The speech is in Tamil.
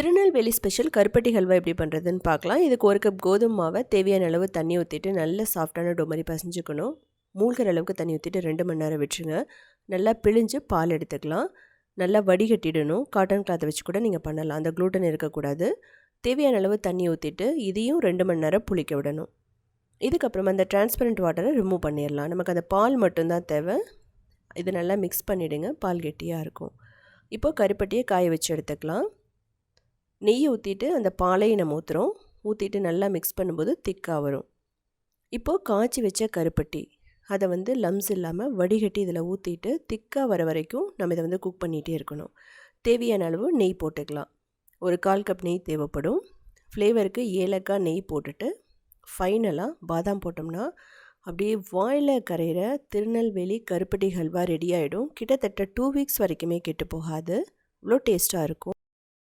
திருநெல்வேலி ஸ்பெஷல் கருப்பட்டி ஹல்வா எப்படி பண்ணுறதுன்னு பார்க்கலாம். இதுக்கு ஒரு கப் கோதுமை மாவை தேவையான அளவு தண்ணி ஊற்றிட்டு நல்ல சாஃப்டான டோ மாதிரி பசஞ்சுக்கணும். மூழ்கிற அளவுக்கு தண்ணி ஊற்றிட்டு ரெண்டு மணி நேரம் விட்டுருங்க. நல்லா பிழிஞ்சு பால் எடுத்துக்கலாம். நல்லா வடிகட்டிடணும். காட்டன் கிளாத்தை வச்சு கூட நீங்கள் பண்ணலாம். அந்த க்ளூட்டன் இருக்கக்கூடாது. தேவையான அளவு தண்ணி ஊற்றிட்டு இதையும் ரெண்டு மணி நேரம் புளிக்க விடணும். இதுக்கப்புறமா அந்த டிரான்ஸ்பரண்ட் வாட்டரை ரிமூவ் பண்ணிடலாம். நமக்கு அந்த பால் மட்டும்தான் தேவை. இது நல்லா மிக்ஸ் பண்ணிவிடுங்க பால் கெட்டியாக இருக்கும். இப்போது கருப்பட்டியை காய வச்சு எடுத்துக்கலாம். நெய் ஊற்றிட்டு அந்த பாலையும் நம்ம ஊற்றுறோம் ஊற்றிட்டு நல்லா மிக்ஸ் பண்ணும்போது திக்காக வரும். இப்போது காய்ச்சி வச்ச கருப்பட்டி. அதை வந்து லம்ஸ் இல்லாமல் வடிகட்டி இதில் ஊற்றிட்டு திக்காக வர வரைக்கும் நம்ம இதை வந்து குக் பண்ணிகிட்டே இருக்கணும். தேவையான அளவு நெய் போட்டுக்கலாம். ஒரு கால் கப் நெய் தேவைப்படும். ஃப்ளேவருக்கு ஏலக்காய் நெய் போட்டுட்டு ஃபைனலாக பாதாம் போட்டோம்னா அப்படியே வாயில் கரையிற திருநெல்வேலி கருப்பட்டி ஹல்வா ரெடி ஆகிடும் கிட்டத்தட்ட டூ வீக்ஸ் வரைக்குமே கெட்டு போகாது. இவ்வளோ டேஸ்ட்டாக இருக்கும்.